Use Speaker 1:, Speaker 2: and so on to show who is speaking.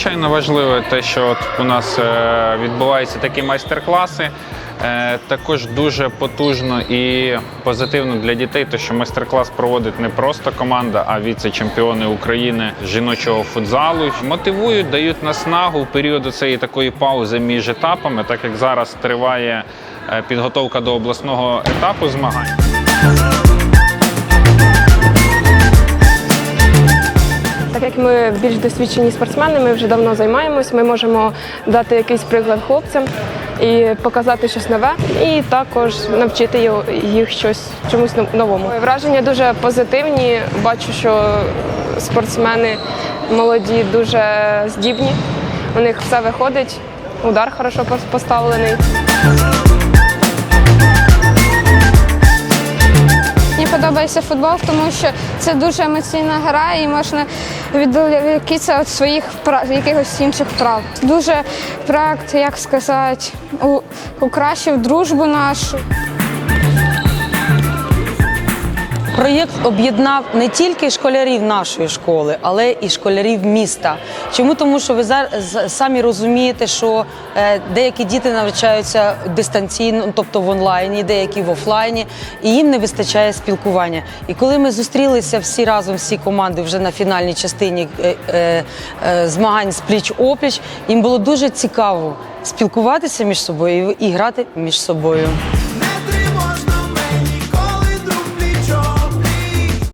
Speaker 1: надзвичайно важливо те, що от у нас е, відбуваються такі майстер-класи. Е, Також дуже потужно і позитивно для дітей, те, що майстер-клас проводить не просто команда, а віце-чемпіони України жіночого футзалу. Мотивують, дають наснагу в період цієї такої паузи між етапами, так як зараз триває е, підготовка до обласного етапу змагань.
Speaker 2: Як ми більш досвідчені спортсмени, ми вже давно займаємось, ми можемо дати якийсь приклад хлопцям і показати щось нове, і також навчити їх щось чомусь новому. Враження дуже позитивні. Бачу, що спортсмени молоді дуже здібні. У них все виходить, удар хорошо поставлений.
Speaker 3: Подобається футбол, тому що це дуже емоційна гра і можна відволікитися від своїх якихось інших прав. Дуже проект, як сказати, у- покращив дружбу нашу.
Speaker 4: Проєкт об'єднав не тільки школярів нашої школи, але і школярів міста. Чому? Тому що ви зараз самі розумієте, що е, деякі діти навчаються дистанційно, тобто в онлайні, деякі в офлайні, і їм не вистачає спілкування. І коли ми зустрілися всі разом, всі команди вже на фінальній частині е, е, змагань з пліч опліч, їм було дуже цікаво спілкуватися між собою і грати між собою.